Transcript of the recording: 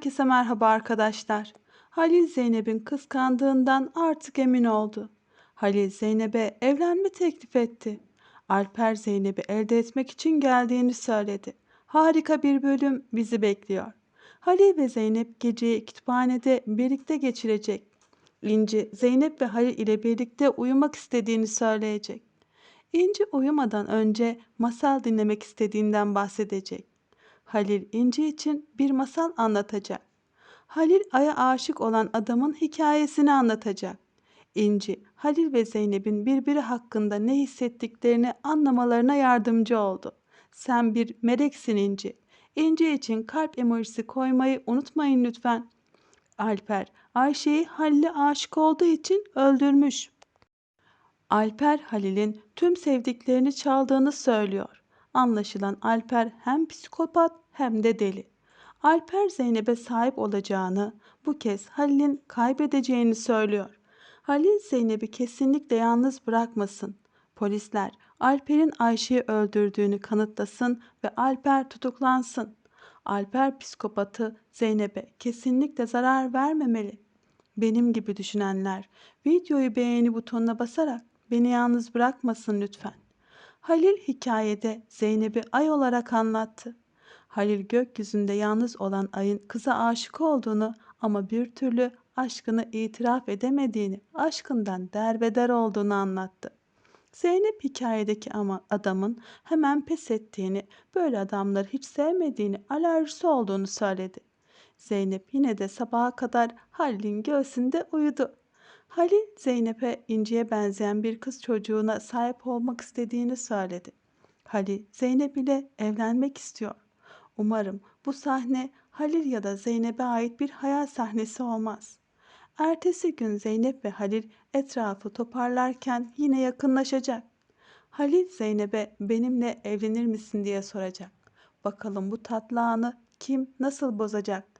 Herkese merhaba arkadaşlar. Halil Zeynep'in kıskandığından artık emin oldu. Halil Zeynep'e evlenme teklif etti. Alper Zeynep'i elde etmek için geldiğini söyledi. Harika bir bölüm bizi bekliyor. Halil ve Zeynep geceyi kütüphanede birlikte geçirecek. İnci, Zeynep ve Halil ile birlikte uyumak istediğini söyleyecek. İnci uyumadan önce masal dinlemek istediğinden bahsedecek. Halil İnci için bir masal anlatacak. Halil Ay'a aşık olan adamın hikayesini anlatacak. İnci, Halil ve Zeynep'in birbiri hakkında ne hissettiklerini anlamalarına yardımcı oldu. Sen bir meleksin İnci. İnci için kalp emojisi koymayı unutmayın lütfen. Alper, Ayşe'yi Halil'e aşık olduğu için öldürmüş. Alper Halil'in tüm sevdiklerini çaldığını söylüyor. Anlaşılan Alper hem psikopat hem de deli. Alper Zeynep'e sahip olacağını, bu kez Halil'in kaybedeceğini söylüyor. Halil Zeynep'i kesinlikle yalnız bırakmasın. Polisler Alper'in Ayşe'yi öldürdüğünü kanıtlasın ve Alper tutuklansın. Alper psikopatı Zeynep'e kesinlikle zarar vermemeli. Benim gibi düşünenler videoyu beğeni butonuna basarak beni yalnız bırakmasın lütfen. Halil hikayede Zeynep'i ay olarak anlattı. Halil gökyüzünde yalnız olan ayın kıza aşık olduğunu ama bir türlü aşkını itiraf edemediğini, aşkından derbeder olduğunu anlattı. Zeynep hikayedeki ama adamın hemen pes ettiğini, böyle adamları hiç sevmediğini, alerjisi olduğunu söyledi. Zeynep yine de sabaha kadar Halil'in göğsünde uyudu. Halil Zeynep'e İnci'ye benzeyen bir kız çocuğuna sahip olmak istediğini söyledi. Halil Zeynep ile evlenmek istiyor. Umarım bu sahne Halil ya da Zeynep'e ait bir hayal sahnesi olmaz. Ertesi gün Zeynep ve Halil etrafı toparlarken yine yakınlaşacak. Halil Zeynep'e benimle evlenir misin diye soracak. Bakalım bu tatlı anı kim nasıl bozacak?